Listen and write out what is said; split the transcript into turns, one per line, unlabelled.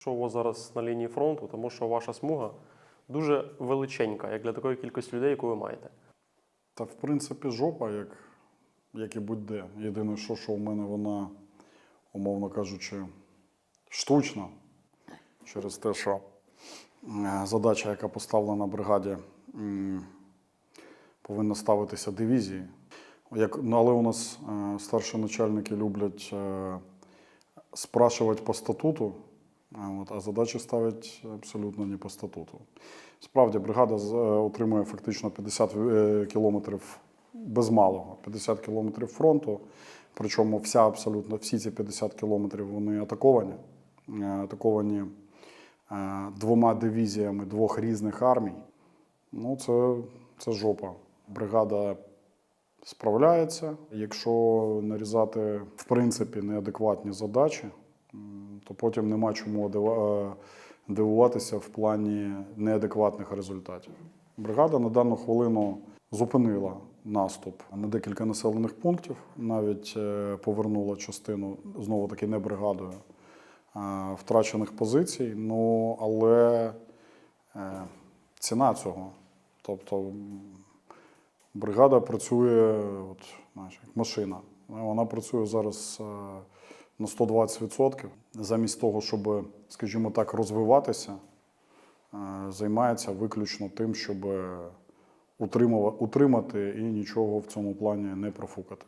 Що у вас зараз на лінії фронту, тому що ваша смуга дуже величенька, як для такої кількості людей, яку ви маєте.
Та в принципі жопа, як, як і будь-де. Єдине, що, що в мене вона, умовно кажучи, штучна. Через те, що задача, яка поставлена бригаді, повинна ставитися дивізії. Як, ну, але у нас е, старші начальники люблять е, спрашувати по статуту, а, задачі ставлять абсолютно не по статуту. Справді, бригада е, отримує фактично 50 е, кілометрів без малого, 50 кілометрів фронту. Причому вся абсолютно всі ці 50 кілометрів вони атаковані. Е, Атаковані двома дивізіями двох різних армій. Ну, це, це жопа. Бригада справляється. Якщо нарізати в принципі неадекватні задачі, то потім нема чому е, дивуватися в плані неадекватних результатів. Бригада на дану хвилину зупинила наступ на декілька населених пунктів, навіть е, повернула частину знову таки не бригадою втрачених позицій. Ну але е, ціна цього. Тобто бригада працює от, знаєш, як машина. Вона працює зараз е, на 120%. Замість того, щоб, скажімо так, розвиватися, е, займається виключно тим, щоб утримува- утримати і нічого в цьому плані не профукати.